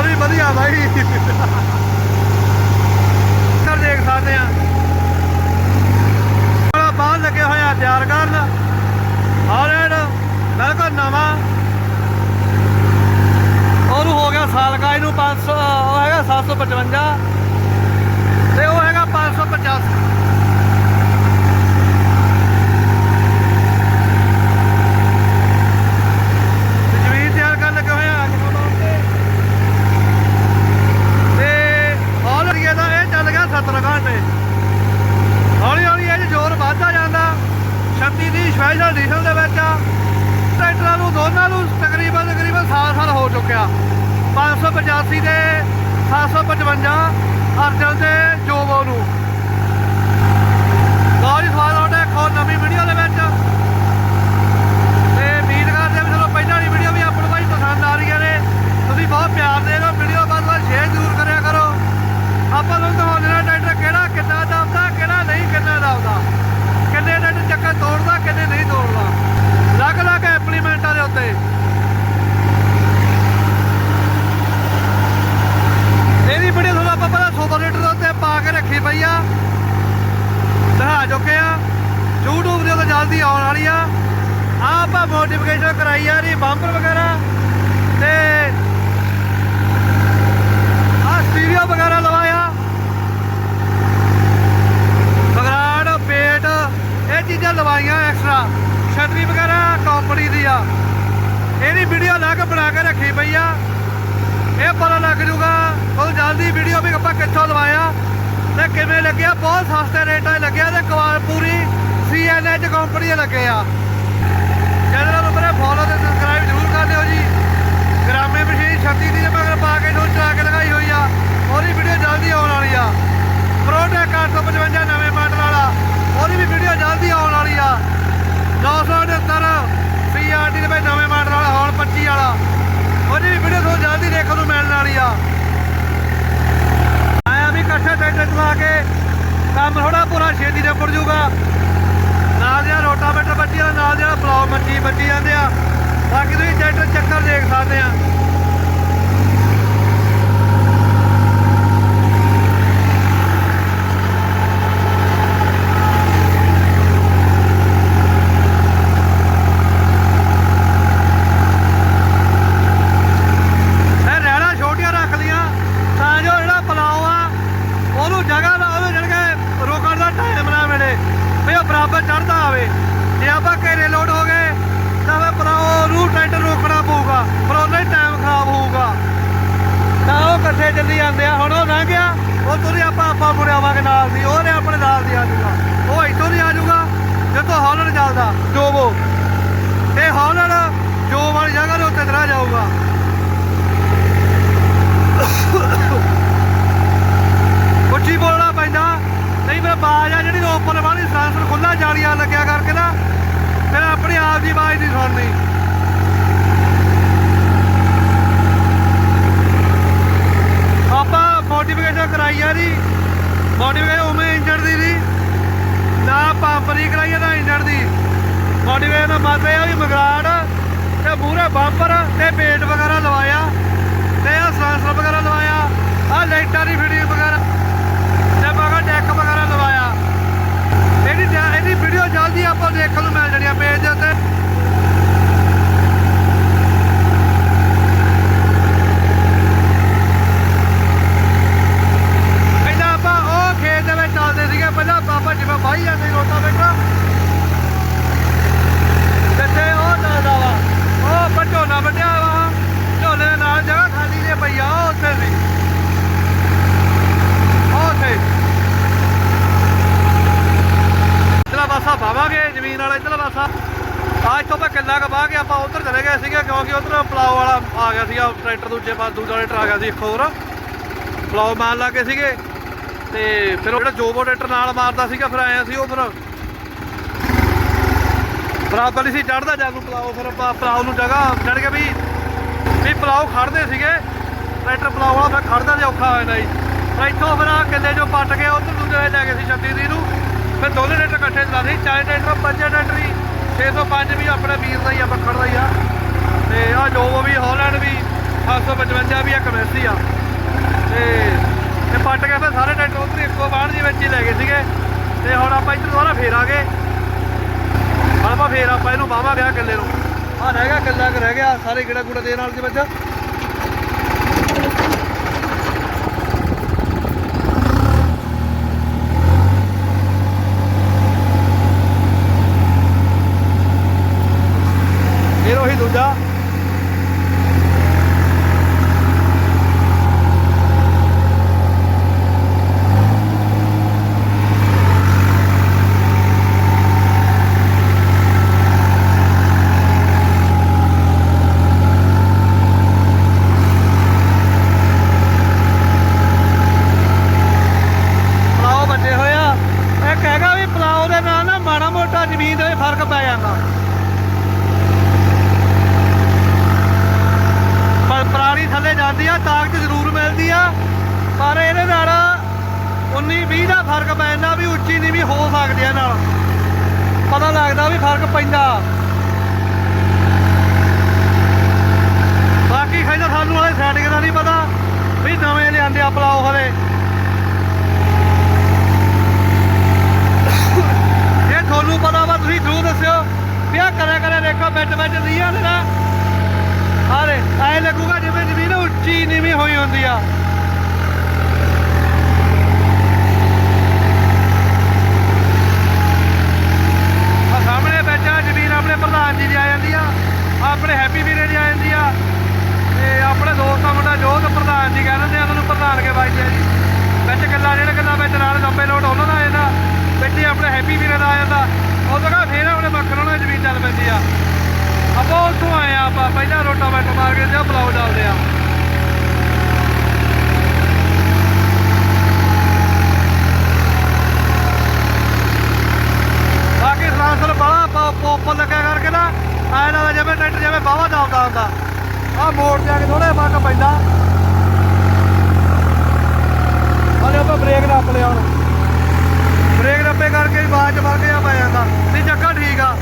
ਹੋਰ ਵੀ ਵਧੀਆ ਬਾਈ। ਕਰ ਦੇਖ ਸਕਦੇ ਆ ਬੜਾ ਬਾਹਰ ਲੱਗੇ ਹੋਇਆ ਤਿਆਰ ਕਰਨ। ਹਾਲੈਂਡ ਬਿਲਕੁਲ ਨਵਾਂ। ਉਹਨੂੰ ਹੋ ਗਿਆ ਸਾਲ ਕਾ ਇਹਨੂੰ 500 ਉਹ ਹੈਗਾ 755 ਤੇ ਉਹ ਹੈਗਾ 550 ਜ਼ਮੀਨ ਤਿਆਰ ਕਰਨ ਲੱਗੇ ਹੋਏ ਆ ਅੱਗ ਲਾਉਣ ਤੇ ਤੇ ਹੌਲ ਏਰੀਆ ਦਾ ਇਹ ਚੱਲ ਗਿਆ 70 ਘੰਟੇ ਹੌਲੀ ਹੌਲੀ ਇਹ 'ਚ ਜ਼ੋਰ ਵੱਧਦਾ ਜਾਂਦਾ 36 ਦੀ ਸਪੈਸ਼ਲ ਦੇ ਵਿੱਚ। ਟਰੈਕਟਰਾਂ ਨੂੰ ਦੋਨਾਂ ਨੂੰ ਤਕਰੀਬਨ ਤਕਰੀਬਨ ਸਾਲ ਸਾਲ ਹੋ ਚੁੱਕਿਆ। 585 ਦੇ 755 ਅਰਜਨ ਦੇ ਜੋਬੋ ਨੂੰ। ਬਹੁਤ ਹੀ ਸਵਾਦ ਆਉਂਦਾ ਇੱਕ ਹੋਰ ਨਵੀਂ ਵੀਡੀਓ ਦੇ ਵਿੱਚ ਤੇ ਉਮੀਦ ਕਰਦੇ ਵੀ ਚਲੋ ਪਹਿਲਾਂ ਵਾਲੀ ਵੀਡੀਓ ਵੀ ਆਪਾਂ ਨੂੰ ਭਾਈ ਪਸੰਦ ਆ ਰਹੀਆਂ ਨੇ ਤੁਸੀਂ ਬਹੁਤ ਪਿਆਰ ਦੇ ਰਹੇ ਹੋ ਵੀਡੀਓ ਵੱਧ ਵੱਧ ਸ਼ੇਅਰ ਜ਼ਰੂਰ ਕਰਿਆ ਕਰੋ ਆਪਾਂ ਨੂੰ ਦਿਖਾਉਂਦੇ ਨੇ ਟਰੈਕਟਰ ਕਿਹੜਾ ਕਿੰਨਾ ਦਬਦਾ ਕਿਹੜਾ ਨਹੀਂ ਕਿੰਨਾ ਦਬਦਾ ਕਿੰਨੇ ਟਰੈਕਟਰ ਚੱਕਰ ਤੋੜਦਾ ਕਿੰਨੇ ਨਹੀਂ ਤੋੜਦਾ ਅਲੱਗ ਅਲੱਗ ਇੰਪਲੀਮੈਂਟਾਂ ਦੇ ਉੱਤੇ ਇਹਦੀ ਵੀਡੀਓ ਤੁਹਾਨੂੰ ਆਪਾਂ ਪਹਿਲਾਂ ਸੁਪਰ ਲੀਟਰ ਦੇ ਉੱਤੇ ਪਾ ਕੇ ਰੱਖੀ ਪਈ ਆ ਦਿਖਾ ਚੁੱਕੇ ਆ YouTube ਦੇ ਉੱਤੇ ਜਲਦੀ ਆਉਣ ਵਾਲੀ ਆ। ਆ ਆਪਾਂ ਮੋਡੀਫਿਕੇਸ਼ਨ ਕਰਾਈ ਆ ਰਹੀ ਬੰਪਰ ਵਗੈਰਾ ਤੇ ਆ ਸਟੀਰੀਓ ਵਗੈਰਾ ਲਵਾਇਆ। ਬਗਰਾੜ ਪੇਟ ਇਹ ਚੀਜ਼ਾਂ ਲਵਾਈਆਂ ਐਕਸਟਰਾ ਛਤਰੀ ਵਗੈਰਾ ਕੰਪਨੀ ਦੀ ਆ। ਇਹਦੀ ਵੀਡੀਓ ਅਲੱਗ ਬਣਾ ਕੇ ਰੱਖੀ ਪਈ ਆ। ਇਹ ਪਤਾ ਲੱਗ ਜੂਗਾ, ਬਹੁਤ ਜਲਦੀ ਵੀਡੀਓ ਵੀ ਆਪਾਂ ਕਿੱਥੋਂ ਲਵਾਇਆ ਤੇ ਕਿਵੇਂ ਲੱਗਿਆ, ਬਹੁਤ ਸਸਤੇ ਰੇਟਾਂ 'ਚ ਲੱਗਿਆ ਤੇ ਕਵਾਲ ਪੂਰੀ। ਸੀਐਨਐਚ ਕੰਪਨੀ ਦੇ ਲੱਗੇ ਆ। ਚੈਨਲ ਨੂੰ ਮੇਰੇ ਫੋਲੋ ਤੇ ਸਬਸਕ੍ਰਾਈਬ ਜ਼ਰੂਰ ਕਰ ਦਿਓ ਜੀ। ਗ੍ਰਾਮੇ ਮਸ਼ੀਨ 36 ਦੀ ਮਗਰ ਪਾ ਕੇ ਨੂੰ ਚਲਾ ਕੇ ਲਗਾਈ ਹੋਈ ਆ, ਉਹਦੀ ਵੀਡੀਓ ਜਲਦੀ ਆਉਣ ਵਾਲੀ ਆ। ਪ੍ਰੋਟੈਕ 855 ਨਵੇਂ ਮਾਡਲ ਵਾਲਾ, ਉਹਦੀ ਵੀ ਵੀਡੀਓ ਜਲਦੀ ਆਉਣ ਵਾਲੀ ਆ। 978 ਸੀਆਰਟੀ ਦੇ ਵਿੱਚ ਨਵੇਂ ਮਾਡਲ ਵਾਲਾ, ਹੌਲ 25 ਵਾਲਾ। ਉਹਦੀ ਵੀ ਵੀਡੀਓ ਤੁਹਾਨੂੰ ਜਲਦੀ ਦੇਖਣ ਨੂੰ ਮਿਲਣ ਵਾਲੀ ਆ। ਆਇਆ ਵੀ ਇਕੱਠੇ ਟਰੈਕਟਰ ਚਲਾ ਕੇ, ਕੰਮ ਥੋੜਾ ਪੂਰਾ ਛੇਤੀ ਨਿਬੜ ਜੂਗਾ ਨਾਲ ਜਿਹੜਾ ਰੋਟਾਵੇਟਰ ਬੱਜੀ ਆ ਨਾਲ ਜਿਹੜਾ ਪਲਾਉ ਮੱਚੀ ਬੱਜੀ ਜਾਂਦੇ ਆ। ਬਾਕੀ ਤੁਸੀਂ ਟਰੈਕਟਰ ਚੱਕਰ ਦੇਖ ਸਕਦੇ ਆ ਇਹ ਰਹਿਣਾ ਛੋਟੀਆਂ ਰੱਖ ਲੀਆਂ ਤਾਂ ਜੋ ਜਿਹੜਾ ਪਲਾਉ ਆ ਉਹਨੂੰ ਜਗ੍ਹਾ ਦਾ ਉਹਨੂੰ ਜਣ ਕੇ ਰੋਕਣ ਦਾ ਟਾਈਮ ਨਾ ਮਿਲੇ ਵੀ ਉਹ ਬਰਾਬਰ ਚੜਦਾ ਆਵੇ ਜੇ ਆਪਾਂ ਘੇਰੇ ਲੋਡ ਹੋ ਗਏ ਤਾਂ ਫਿਰ ਪਲਾਉ ਨੂੰ ਟਰੈਕਟਰ ਰੋਕਣਾ ਪਊਗਾ ਪਰ ਉਹਦਾ ਹੀ ਟਾਈਮ ਖਰਾਬ ਹੋਊਗਾ ਤਾਂ ਉਹ ਇਕੱਠੇ ਚੱਲੀ ਜਾਂਦੇ ਆ, ਹੁਣ ਉਹ ਲੰਘ ਗਿਆ। ਉਹ ਤੁਰੇ ਆਪਾਂ ਆਪਾਂ ਮੁੜ ਆਵਾਂਗੇ ਨਾਲ ਦੀ ਉਹਨੇ ਆਪਣੇ ਨਾਲ ਦੀ ਆ ਜਾਊਗਾ ਉਹ ਇੱਥੋਂ ਦੀ ਆ ਜਾਊਗਾ ਜਦੋਂ ਹੌਲਣ ਚੱਲਦਾ ਜੋਵੋ ਤੇ ਹੌਲਣ ਜੋ ਵਾਲੀ ਜਗ੍ਹਾ ਦੇ ਉੱਤੇ ਚਲਾ ਜਾਊਗਾ। ਉੱਚੀ ਬੋਲਣਾ ਪੈਂਦਾ। ਨਹੀਂ ਫਿਰ ਆਵਾਜ਼ ਆ ਜਿਹੜੀ ਉੱਪਰ ਵਾਲੀ ਸੈਂਸਰ ਖੁੱਲਾ ਜਾਲੀਆਂ ਲੱਗਿਆ ਕਰਕੇ ਨਾ, ਫਿਰ ਆਪਣੀ ਆਪ ਦੀ ਆਵਾਜ਼ ਨਹੀਂ ਸੁਣਨੀ। ਆਪਾਂ ਮੋਡੀਫਿਕੇਸ਼ਨ ਕਰਾਈ ਆ ਜੀ। ਮੋਡੀਫਿਕੇਸ਼ਨ ਉਵੇਂ ਇੰਜਣ ਦੀ ਦੀ ਨਾ ਪੰਪ ਦੀ ਕਰਾਈ ਆ, ਨਾ ਇੰਜਣ ਦੀ। ਮੋਡੀਫਿਕੇਸ਼ਨ ਦਾ ਮਤਲਬ ਇਹ ਆ ਵੀ ਮਗਰਾੜ ਤੇ ਮੂਹਰੇ ਬੰਪਰ ਤੇ ਪੇਟ ਵਗੈਰਾ ਲਵਾਇਆ। ਤੇ ਆ ਸਲਾਂਸਰ ਵਗੈਰਾ ਲਵਾਇਆ। ਆ ਲਾਈਟਾਂ ਦੀ ਫਿਟਿੰਗ ਵਗੈਰਾ ਤੇ ਮਗਰ ਡੈਕ ਵਗੈਰਾ ਲਵਾਇਆ। ਇਹਦੀ ਇਹਦੀ ਵੀਡੀਓ ਜਲਦੀ ਆਪਾਂ ਦੇਖਣ ਨੂੰ ਮਿਲ ਜਾਣੀ ਆ ਪੇਜ ਦੇ ਉੱਤੇ ਪਹਿਲਾਂ ਆਪਾਂ ਉਹ ਖੇਤ ਦੇ ਵਿੱਚ ਚੱਲਦੇ ਸੀਗੇ ਪਹਿਲਾਂ ਆਪਾਂ ਜਿਵੇਂ ਵਾਹੀ ਜਾਂਦੇ ਸੀ ਰੋਟਾ ਵੇਖੋ ਜਿੱਥੇ ਉਹ ਚੱਲਦਾ ਵਾ ਉਹ ਆਪਾਂ ਝੋਨਾ ਵੱਢਿਆ ਵਾ ਝੋਨੇ ਦੇ ਨਾਲ ਜਗ੍ਹਾ ਖਾਲੀ ਜੇ ਪਈ ਆ ਉਹ ਉੱਥੇ ਸੀ ਉਹ ਉੱਥੇ ਇਧਰਲਾ ਪਾਸਾ ਪਾਵਾਂਗੇ ਜ਼ਮੀਨ ਵਾਲਾ ਇਧਰਲਾ ਪਾਸਾ ਆ ਇੱਥੋਂ ਆਪਾਂ ਕਿੱਲਾ ਕ ਬਾਹ ਕੇ ਆਪਾਂ ਉਧਰ ਚਲੇ ਗਏ ਸੀਗੇ ਕਿਉਂਕਿ ਉਧਰ ਪਲਾਓ ਵਾਲਾ ਆ ਗਿਆ ਸੀਗਾ, ਟਰੈਕਟਰ ਦੂਜੇ ਪਾਸ, ਦੂਜਾ ਟਰੈਕਟਰ ਆ ਗਿਆ ਸੀ ਇੱਕ ਹੋਰ। ਪਲਾਓ ਮਾਰਨ ਲੱਗੇ ਸੀਗੇ ਤੇ ਫਿਰ ਉਹ ਜਿਹੜਾ ਜੋਬੋ ਟਰੈਕਟਰ ਨਾਲ ਮਾਰਦਾ ਸੀਗਾ, ਫਿਰ ਆਇਆ ਸੀ ਉਹ ਫਿਰ ਬਰਾਬਰ ਹੀ ਸੀ ਚੜਦਾ ਜਾਨੂੰ ਪਲਾਓ, ਫਿਰ ਆਪਾਂ ਪਲਾਓ ਨੂੰ ਜਗ੍ਹਾ ਚੜ ਕੇ ਵੀ ਵੀ ਪਲਾਓ ਖੜਦੇ ਸੀਗੇ, ਟਰੈਕਟਰ ਪਲਾਓ ਵਾਲਾ ਫਿਰ ਖੜਦਾ ਤੇ ਔਖਾ ਹੋ ਜਾਂਦਾ ਜੀ ਫਿਰ ਇੱਥੋਂ ਫਿਰ ਆ ਕਿੱਲੇ ਚੋਂ ਪੱਟ ਕੇ ਉਧਰ ਦੂਜੇ ਲੈ ਗਏ ਸੀ 36 ਦੀ ਨੂੰ। ਫਿਰ ਦੋਨੇ ਟਰੈਕਟਰ ਇਕੱਠੇ ਚਲਾਦੇ ਸੀ ਚਾਰ ਟਰੈਕਟਰ, ਪੰਜੇ ਟਰੈਕਟਰ ਹੀ 605 ਵੀ ਆਪਣੇ ਵੀਰ ਦਾ ਹੀ ਆ ਬੱਖੜ ਦਾ ਹੀ ਆ। ਤੇ ਆ ਜੋ ਵੀ ਹਾਲੈਂਡ ਵੀ 755 ਵੀ ਆ ਮੈਸੀ ਆ। ਤੇ ਇਹ ਪੱਟ ਕੇ ਫਿਰ ਸਾਰੇ ਟਰੈਕਟਰ ਉਧਰ ਇੱਕੋ ਬਾਣ ਦੇ ਵਿੱਚ ਹੀ ਲੈ ਗਏ ਸੀਗੇ। ਤੇ ਹੁਣ ਆਪਾਂ ਇੱਧਰ ਦੁਬਾਰਾ ਫੇਰ ਆ ਗਏ। ਹੁਣ ਆਪਾਂ ਫੇਰ ਆਪਾਂ ਇਹਨੂੰ ਬਾਵਾ ਗਿਆ ਕਿੱਲੇ ਨੂੰ। ਆ ਰਹਿ ਗਿਆ ਕਿੱਲਾ ਕੁ, ਰਹਿ ਗਿਆ ਸਾਰੇ ਗਿੜਾ ਗੁੜਾ ਦੇ ਨਾਲ ਦੇ ਵਿੱਚ ਫਿਰ ਉਹੀ ਦੂਜਾ ਪਲਾਓ ਵੱਡੇ ਹੋਏ ਆ ਇਹ ਕਹੇਗਾ ਵੀ ਪਲਾਓ ਦੇ ਨਾਲ ਨਾ ਮਾੜਾ ਮੋਟਾ ਜ਼ਮੀਨ ਦੇ ਵਿੱਚ ਫ਼ਰਕ ਪੈ ਜਾਂਦਾ ਪਰ ਪ੍ਰਾਣੀ ਥੱਲੇ ਜਾਂਦੀ ਆ ਤਾਕਤ ਜ਼ਰੂਰ ਮਿਲਦੀ ਆ ਪਰ ਇਹਦੇ ਨਾਲ 19 20 ਦਾ ਫ਼ਰਕ ਪੈ ਜਾਂਦਾ ਵੀ ਉੱਚੀ ਨੀਵੀਂ ਹੋ ਸਕਦੀ ਆ ਨਾਲ। ਪਤਾ ਲੱਗਦਾ ਵੀ ਫ਼ਰਕ ਪੈਂਦਾ। ਬਾਕੀ ਕਹਿੰਦਾ ਸਾਨੂੰ ਵਾਲੇ ਸੈਟਿੰਗ ਦਾ ਨਹੀਂ ਪਤਾ ਵੀ ਨਵੇਂ ਲਿਆਂਦੇ ਆ ਪਲਾਓ ਹਲੇ। ਇਹ ਤੁਹਾਨੂੰ ਪਤਾ ਵਾ, ਤੁਸੀਂ ਜ਼ਰੂਰ ਦੱਸਿਓ ਵੀ ਆ ਕਰਿਆ ਕਰਿਆ ਦੇਖੋ, ਵਿੱਚ ਵਿੱਚ ਨਹੀਂ ਆ ਨਾ। ਹਾਰੇ ਐ ਲੱਗੂਗਾ ਜਿਵੇਂ ਜ਼ਮੀਨ ਉੱਚੀ ਨੀਵੀਂ ਹੋਈ ਹੁੰਦੀ ਆ ਸਾਹਮਣੇ ਵਿੱਚ ਆ ਜ਼ਮੀਨ ਆਪਣੇ ਦੀ ਆ ਜਾਂਦੀ ਆ ਆਪਣੇ ਹੈਪੀ ਵੀਰੇ ਦੀ ਆ ਜਾਂਦੀ ਆ ਤੇ ਆਪਣੇ ਦੋਸਤ ਦਾ ਮੁੰਡਾ ਜੋਤ, ਪ੍ਰਧਾਨ ਜੀ ਕਹਿੰਦੇ ਆ ਉਹਨਾਂ ਪ੍ਰਧਾਨ ਕੇ ਬਾਈ ਜੀ ਵਿੱਚ ਗੱਲਾਂ, ਜਿਹੜਾ ਗੱਲਾਂ ਵਿੱਚ ਨਾਲ ਲੰਬੇ ਲੋਟ ਉਹਨਾਂ ਦਾ ਆ ਜਾਂਦਾ, ਵਿੱਚ ਹੀ ਆਪਣੇ ਹੈਪੀ ਵੀਰੇ ਦਾ ਆ ਜਾਂਦਾ। ਉਹ ਜਗ੍ਹਾ ਫੇਰ ਆਪਣੇ ਮੱਖਣ ਨਾਲ ਜ਼ਮੀਨ ਚੱਲ ਪੈਂਦੀ ਆ। ਆਪਾਂ ਉੱਥੋਂ ਆਏ ਆ ਆਪਾਂ, ਪਹਿਲਾਂ ਰੋਟਾ ਵੈਟ ਮਾਰ ਕੇ ਤੇ ਬਲਾਉ ਡਾਲਦੇ ਆ ਬਾਕੀ ਸਲਾਂਸਲ ਬੜਾ ਪੋਪ ਲੱਗਿਆ ਕਰਕੇ ਨਾ ਐ ਲੱਗਦਾ ਜਿਵੇਂ ਟਰੈਕਟਰ ਜਿਵੇਂ ਬਾਵਾ ਚੱਲਦਾ ਹੁੰਦਾ। ਆ ਮੋੜ ਜਾ ਕੇ ਥੋੜਾ ਫ਼ਰਕ ਪੈਂਦਾ। ਹਲੇ ਆਪਾਂ ਬ੍ਰੇਕ ਨੱਪ ਲਿਆ ਹੁਣ। ਬ੍ਰੇਕ ਨੱਪੇ ਕਰਕੇ ਬਾਅਦ ਚ ਫ਼ਰਕ ਜਾ ਪੈ ਜਾਂਦਾ। ਨਹੀਂ ਜੱਗਾ ਠੀਕ ਆ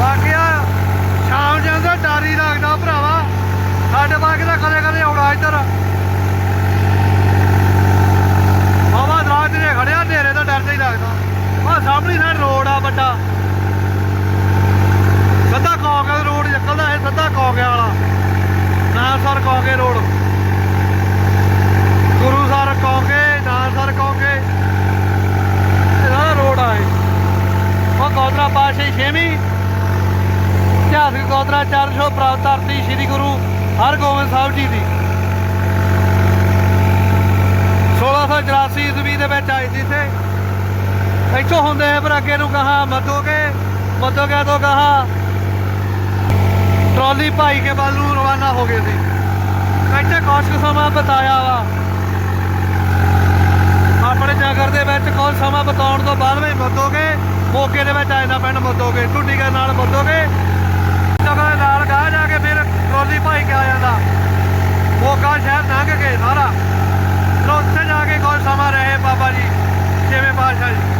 ਬਾਕੀ ਆ ਸ਼ਾਮ ਜਾਂਦਾ ਡਰ ਹੀ ਲੱਗਦਾ ਭਰਾਵਾ ਸਾਡੇ ਬਾਗ ਦਾ ਕਦੇ ਕਦੇ ਆਉਣਾ ਇੱਧਰ ਬਾਬਾ ਰਾਤ ਦੇ ਖੜਿਆ ਨੇਰੇ ਦਾ ਡਰ ਜਿਹਾ ਹੀ ਲੱਗਦਾ ਆ ਸਾਹਮਣੀ ਸਾਈਡ ਰੋਡ ਆ ਵੱਡਾ। ਸੱਦਾ ਕੌਂਕੇ ਰੋਡ ਨਿਕਲਦਾ ਇਹ ਸੱਦਾ ਕੌਂਕੇ ਵਾਲਾ। ਨਾਨਸਰ ਕੌਂਕੇ ਰੋਡ। ਗੁਰੂਸਰ ਕੌਂਕੇ ਨਾਨਸਰ ਕੌਂਕੇ। ਇਹਦਾ ਰੋਡ ਆ ਇਹ। ਉਹ ਗੋਦਰਾ ਪਾਸ਼ੇ ਛੇਵੀਂ। ਇਤਿਹਾਸਕ ਗੋਦਰਾ ਚਾਰ ਸੌ ਪ੍ਰਾਪਤ ਧਰਤੀ ਸ੍ਰੀ ਗੁਰੂ ਹਰਗੋਬਿੰਦ ਸਾਹਿਬ ਜੀ ਦੀ। 1684 ਈਸਵੀ ਦੇ ਵਿੱਚ ਆਈ ਸੀ ਇੱਥੇ। ਇੱਥੋਂ ਹੁੰਦੇ ਆ ਪਰ ਅੱਗੇ ਨੂੰ ਕਹਾ ਮੱਦੋਗੇ ਮੱਦੋਗੇ ਤੋਂ ਕਹਾ ਟਰਾਲੀ ਭਾਈ ਕੇ ਵੱਲ ਨੂੰ ਰਵਾਨਾ ਹੋ ਗਏ ਸੀ। ਇੱਥੇ ਕੁਛ ਕੁ ਸਮਾਂ ਬਤਾਇਆ ਵਾ। ਆਪਣੇ ਨਗਰ ਦੇ ਵਿੱਚ ਕੁਝ ਸਮਾਂ ਬਤਾਉਣ ਤੋਂ ਬਾਅਦ ਵੀ ਮੱਦੋਗੇ ਮੋਕੇ ਦੇ ਵਿੱਚ ਆ ਜਾਂਦਾ ਪਿੰਡ ਮੱਦੋਗੇ ਟੁੱਟੀ ਦੇ ਨਾਲ ਮੱਦੋਗੇ ਜਗ੍ਹਾ ਨਾਲ ਗਾਹ ਜਾ ਕੇ ਫਿਰ ਟਰੋਲੀ ਭਾਈ ਕੇ ਆ ਜਾਂਦਾ। ਮੋਗਾ ਸ਼ਹਿਰ ਲੰਘ ਕੇ ਸਾਰਾ। ਫਿਰ ਉੱਥੇ ਜਾ ਕੇ ਕੁਝ ਸਮਾਂ ਰਹੇ ਬਾਬਾ ਜੀ, ਛੇਵੇਂ ਪਾਤਸ਼ਾਹ ਜੀ।